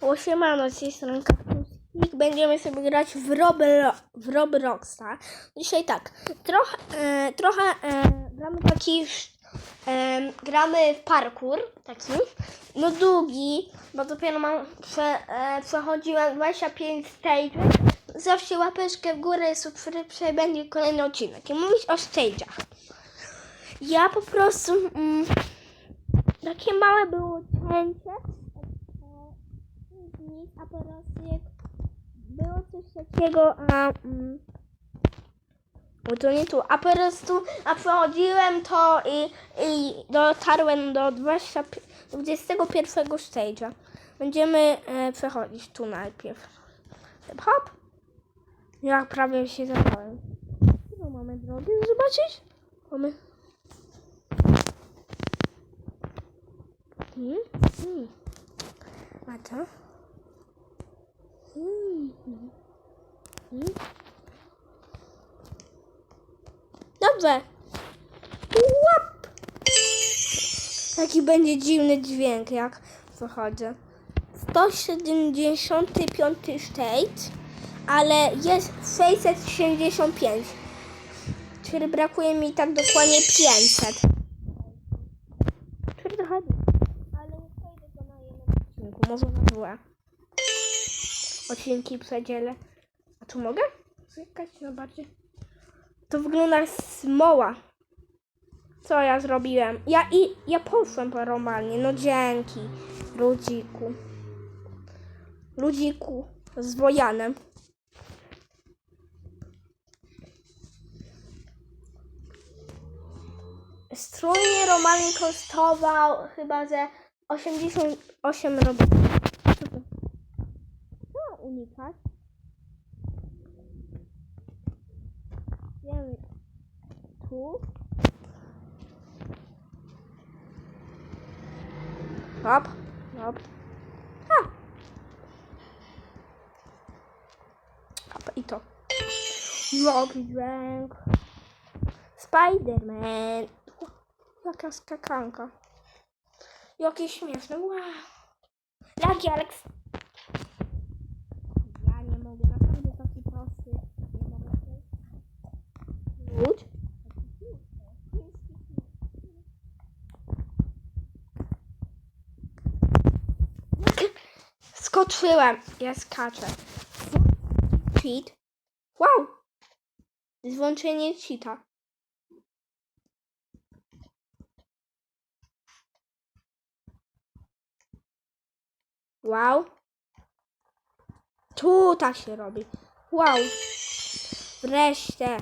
O siemano, z tej strony. Będziemy sobie grać w, Roblo, w Robloxa. Dzisiaj tak, trochę, e, trochę e, gramy taki, e, gramy w parkour, taki, no długi, bo dopiero mam, prze, e, przechodziłem 25 stage'ów. Zawsze łapeczkę w górę, subskrypcja i będzie kolejny odcinek. I mówić o stage'ach. Ja po prostu, mm, takie małe było cięcie, jak było coś takiego, a mm, to nie tu, a po prostu, a przechodziłem to i, i dotarłem do 20, 21 stage'a. Będziemy e, przechodzić tu najpierw. Hop. Ja prawie się zapałem. Co mamy drogę zobaczyć? Mamy. Hmm? Hmm. A to? Dobrze. Łap. Taki będzie dziwny dźwięk, jak wychodzę. 175 state, ale jest 675. Czyli brakuje mi tak dokładnie 500. Czyli trochę ale nie przejdę go na jednym odcinku, może na dwa. Odcinki przedzielę. A tu mogę? Zjekać no bardziej. To wygląda jak smoła. Co ja zrobiłem? Ja i ja poszłem normalnie. No dzięki. Ludziku. Ludziku. Z Wojanem. Strój mnie normalnie kosztował chyba ze 88 rubli. Unikać? Wiem. Tu. Hop, hop. A. Hop, i to. Jaki dźwięk. Spiderman. Jaka skakanka. Jakie śmieszne. Wow. Alex. Ja nie mogę, naprawdę taki prosty. Nie mogę. Łódź. Skoczyłem. Ja skaczę. Cheat. Wow. Złączenie cheata. Wow. Tu tak się robi. Wow. Wreszcie.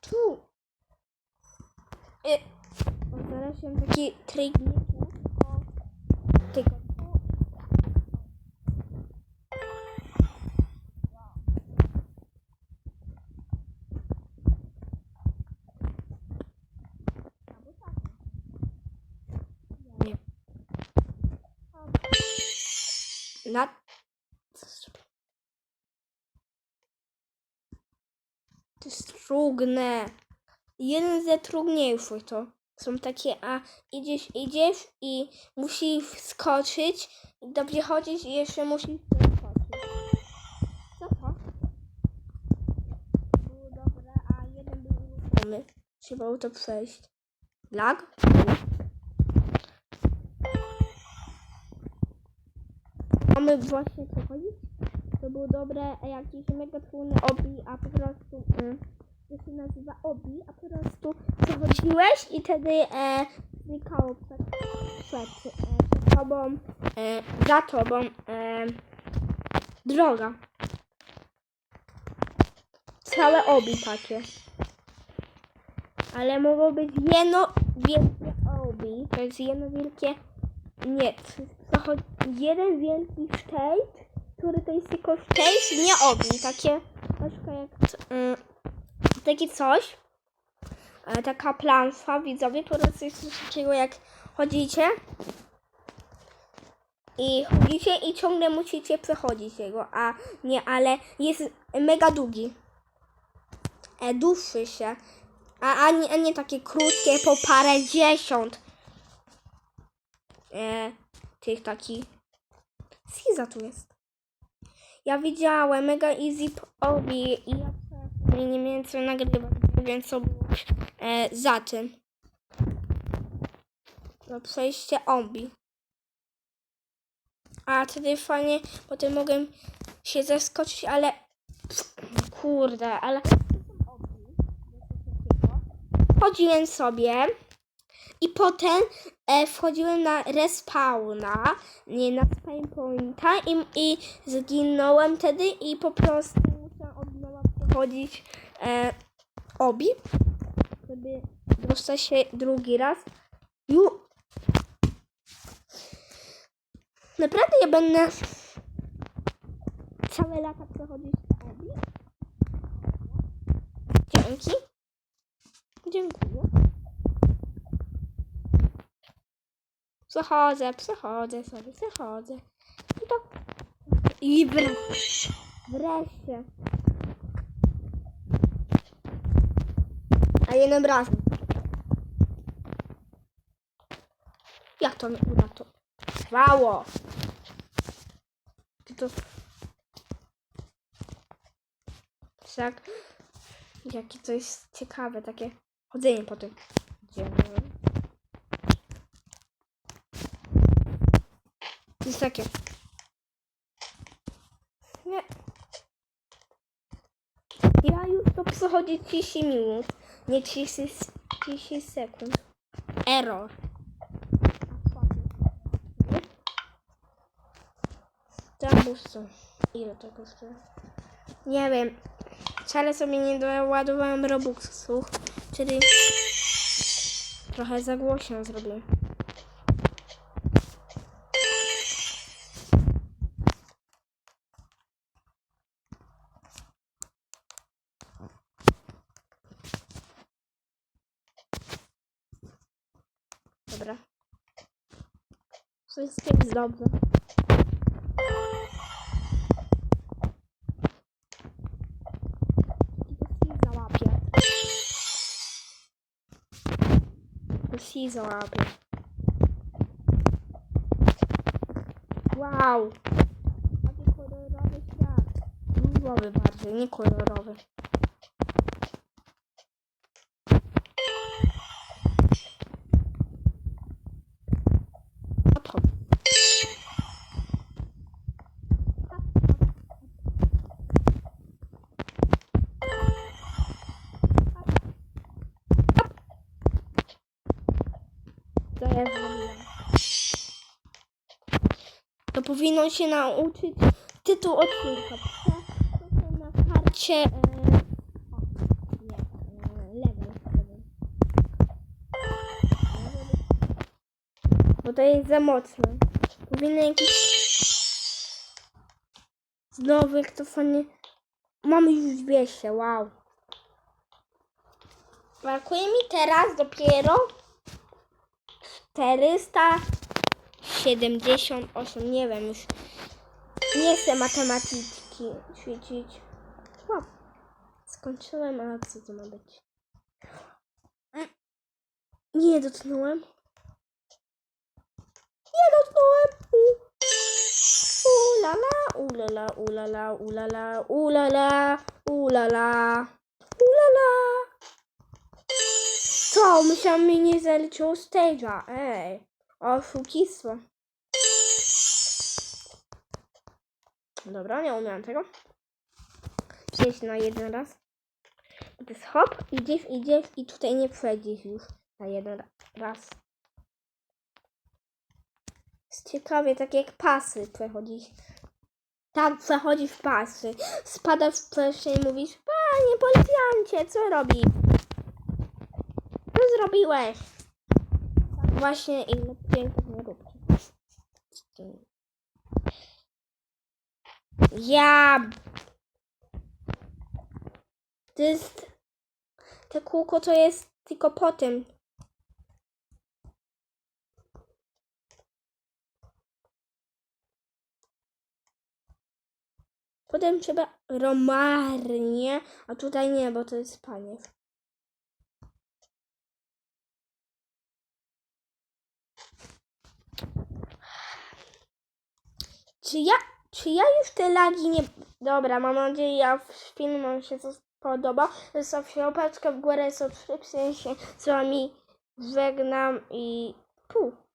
Tu. O, znalazłem taki trik. Tylko tu. Nie. Na... To jest trudne. Jeden ze trudniejszych to są takie, a idziesz, idziesz i musisz wskoczyć, dobrze chodzić i jeszcze musisz wskoczyć. Co to? Było dobre, a jeden był uruchomiony. Trzeba było to przejść. Lag? Właśnie przechodzić. To było dobre, a jakiś mega trudny obi, a po prostu mm, to się nazywa obi, a po prostu przechodziłeś i wtedy e, znikało przed, przed, e, przed tobą, e, za tobą e, droga. Całe obi takie. Ale mogło być jedno wielkie obi. To jest jedno wielkie. Nie, to chodzi jeden wielki state, który to jest tylko state, nie obi. Takie troszkę jak mm, takie coś. E, taka plansza, widzowie, to jest coś takiego jak chodzicie. I chodzicie i ciągle musicie przechodzić jego, a nie, ale jest mega długi. E, dłuższy się. A, a, nie, a nie takie krótkie, po parę dziesiąt. E, tych takich Skiza tu jest. Ja widziałem Mega Easy Obi i ja nie, miałem co nagrywać, więc co było e, za tym. No przejście Obi. A wtedy fajnie, potem mogę się zaskoczyć, ale kurde, ale chodziłem sobie i potem e, wchodziłem na respawna, nie na spawn pointa i, i zginąłem wtedy i po prostu musiałam od nowa przechodzić e, obi, żeby dostać się drugi raz. Ju. Naprawdę ja będę całe lata przechodzić obi. Dzięki. Dziękuję. Przechodzę, przechodzę sobie, przechodzę. I to. I wreszcie. Wreszcie. A jednym razem. Jak to mnie uratowało? Ty to. Tak. Jakie to jest ciekawe, takie chodzenie po tym. Gdzie? Jest takie. Nie. Ja już to przechodzi 30 minut, nie 30, 30 sekund. Error. Zabójstwo. Ile to kosztuje? Nie wiem. Wcale sobie nie doładowałem Robuxów, czyli trochę za głośno zrobiłem. Dobra. Wszystko jest dobrze. I to załapie. To si załapie. Wow. Taki kolorowy świat. Różowy bardziej, nie kolorowy. To powinno się nauczyć tytuł odcinka. Na karcie. E. Bo to jest za mocne. Powinno jakiś z nowych to fajnie. Mamy już 200, wow. Brakuje mi teraz dopiero 478, nie wiem już. Nie chcę matematyki ćwiczyć. O, skończyłem, a co to ma być? Nie dotknąłem. Nie dotknąłem. Ulala, ulala, ulala, ulala, ulala, ulala, ulala. Co? Myślałam, mi nie zaliczyło stage'a. Ej, oszukistwo. Dobra, nie umiałam tego. Przejść na jeden raz. To jest hop, idziesz, idziesz i tutaj nie przejdziesz już na jeden ra- raz. Jest ciekawie, tak jak pasy przechodzisz. Tak, przechodzisz pasy. Spadasz wcześniej i mówisz, panie policjancie, co robisz? Co zrobiłeś? Właśnie i tak nie róbcie. Ja. To jest. Te kółko to jest tylko po tym. Potem trzeba romarnie, a tutaj nie, bo to jest paniew. Czy ja, czy ja już te lagi nie... Dobra, mam nadzieję, ja w filmie wam się to spodoba. Zostawcie łapeczkę w górę, subskrypcję się z wami żegnam i pół.